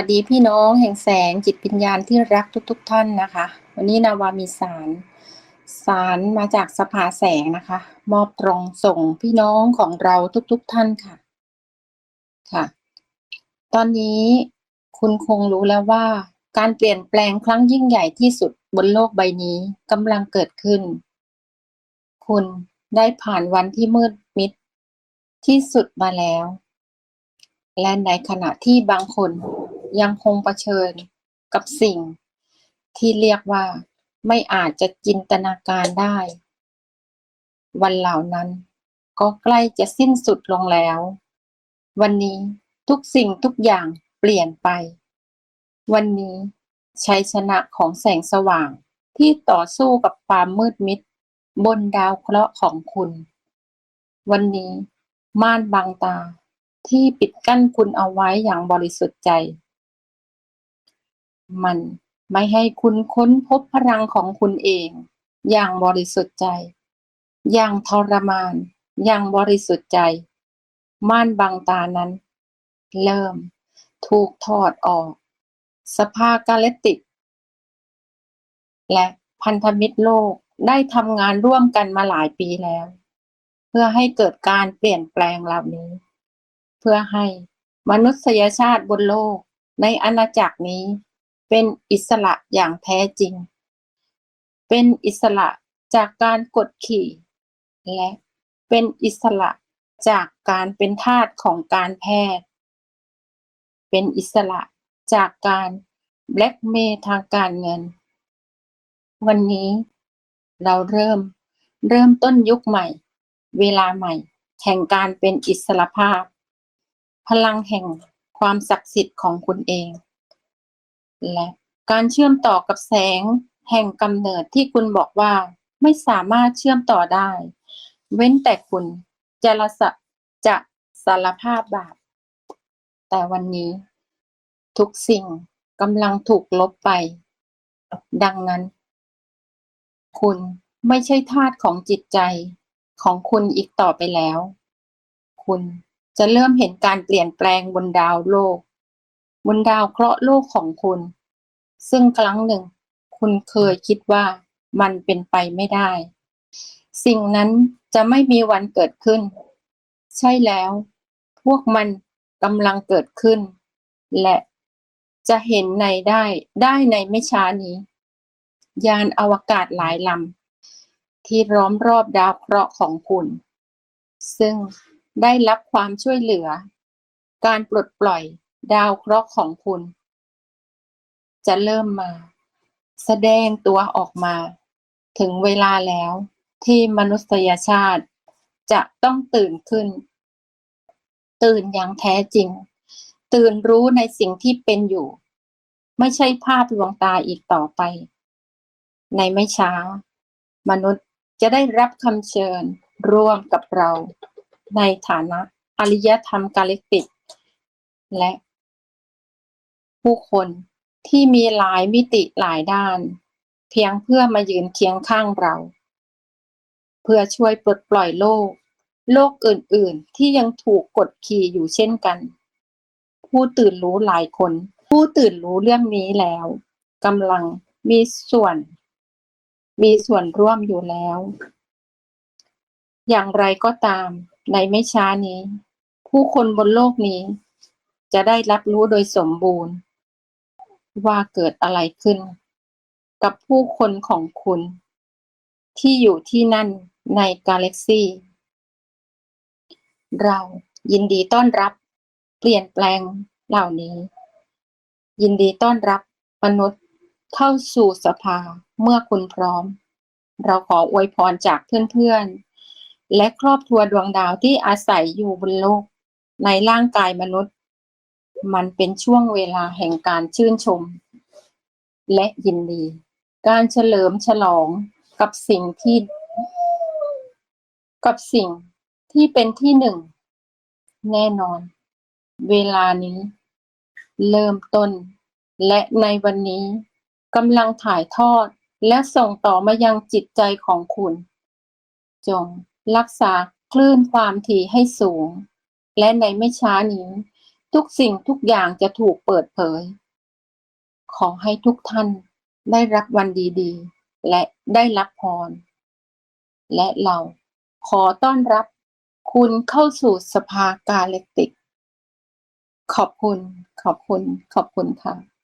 วัสดีพี่น้องแห่งแสงจิตวิญญาณที่รักทุกๆทท่านนะคะ วันนี้นาวามีสารสารมาจากสภาแสงนะคะ มอบตรงส่งพี่น้องของเราทุกๆทท่านค่ะ ค่ะ ตอนนี้คุณคงรู้แล้วว่า การเปลี่ยนแปลงครั้งยิ่งใหญ่ที่สุดบนโลกใบนี้กำลังเกิดขึ้น คุณได้ผ่านวันที่มืดมิดที่สุดมาแล้วและในขณะที่บางคน ยังคงเผชิญกับสิ่ง ที่เรียกว่าไม่อาจจะจินตนาการได้ วันเหล่านั้นก็ใกล้จะสิ้นสุดลงแล้ว วันนี้ทุกสิ่งทุกอย่างเปลี่ยนไป วันนี้ชัยชนะของแสงสว่างที่ต่อสู้กับความมืดมิด บนดาวเคราะห์ของคุณ วันนี้ม่านบางตาที่ปิดกั้นคุณเอาไว้อย่างบริสุทธิ์ใจ มันไม่ให้คุณค้นพบพลังของคุณเอง อย่างบริสุทธิ์ใจ อย่างทรมาน อย่างบริสุทธิ์ใจ ม่านบางตานั้น เริ่มถูกถอดออก สภากาเลติก และพันธมิตรโลกได้ทำงานร่วมกันมาหลายปีแล้ว เพื่อให้เกิดการเปลี่ยนแปลงเหล่านี้ เพื่อให้มนุษยชาติบนโลกในอาณาจักรนี้ เป็นอิสระอย่างแท้จริง เป็นอิสระจากการกดขี่ และเป็นอิสระจากการเป็นทาสของการแพทย์ เป็นอิสระจากการแบล็กเมย์ทางการเงิน วันนี้เราเริ่มเริ่มต้นยุคใหม่ เวลาใหม่แห่งการเป็นอิสระภาพ พลังแห่งความศักดิ์สิทธิ์ของคุณเอง และการเชื่อมต่อกับแสงแห่งกำเนิดที่คุณบอกว่าไม่สามารถเชื่อมต่อได้ เว้นแต่คุณจะละสะจะสารภาพบาป แต่วันนี้ทุกสิ่งกำลังถูกลบไป ดังนั้น คุณไม่ใช่ทาสของจิตใจของคุณอีกต่อไปแล้ว คุณจะเริ่มเห็นการเปลี่ยนแปลงบนดาวโลก บนดาวเคราะห์โลกของคุณ ซึ่งครั้งหนึ่ง คุณเคยคิดว่ามันเป็นไปไม่ได้ สิ่งนั้นจะไม่มีวันเกิดขึ้น ใช่แล้ว พวกมันกำลังเกิดขึ้น และจะเห็นในได้ได้ในไม่ช้านี้ ยานอวกาศหลายลำที่ล้อมรอบดาวเคราะห์ของคุณ ซึ่งได้รับความช่วยเหลือ การปลดปล่อย ดาวเคราะห์ของคุณ จะเริ่มมา แสดงตัวออกมา ถึงเวลาแล้วที่มนุษยชาติจะต้องตื่นขึ้น ตื่นอย่างแท้จริง ตื่นรู้ในสิ่งที่เป็นอยู่ ไม่ใช่ภาพลวงตาอีกต่อไป ในไม่ช้า มนุษย์จะได้รับคำเชิญร่วมกับเรา ในฐานะอริยธรรมกาลิติกและ ผู้คนที่มีหลายมิติหลายด้าน เพียงเพื่อมายืนเคียงข้างเรา เพื่อช่วยปลดปล่อยโลก โลกอื่นๆ ที่ยังถูกกดขี่อยู่เช่นกัน ผู้ตื่นรู้หลายคน ผู้ตื่นรู้เรื่องนี้แล้วกำลังมีส่วน มีส่วนร่วมอยู่แล้ว อย่างไรก็ตามในไม่ช้านี้ ผู้คนบนโลกนี้ จะได้รับรู้โดยสมบูรณ์ ว่าเกิดอะไรขึ้น กับผู้คนของคุณ ที่อยู่ที่นั่นในกาแล็กซี่เรายินดีต้อนรับ เปลี่ยนแปลงเหล่านี้ ยินดีต้อนรับมนุษย์เข้าสู่สภาเมื่อคุณพร้อม เราขออวยพรจากเพื่อนๆ และครอบครัวดวงดาวที่อาศัยอยู่บนโลก ในร่างกายมนุษย์ มันเป็นช่วงเวลาแห่งการชื่นชม และยินดี การเฉลิมฉลองกับสิ่งที่ กับสิ่งที่เป็นที่หนึ่ง แน่นอน เวลานี้ เริ่มต้น และในวันนี้กำลังถ่ายทอดและส่งต่อมายังจิตใจของคุณ จงรักษาคลื่นความถี่ให้สูง และในไม่ช้านี้ ทุกสิ่งทุกอย่างจะถูกเปิดเผย ขอให้ทุกท่านได้รับวันดีๆ และได้รับพร และเราขอต้อนรับคุณเข้าสู่สภากาเล็กติก ขอบคุณ ขอบคุณ ขอบคุณค่ะ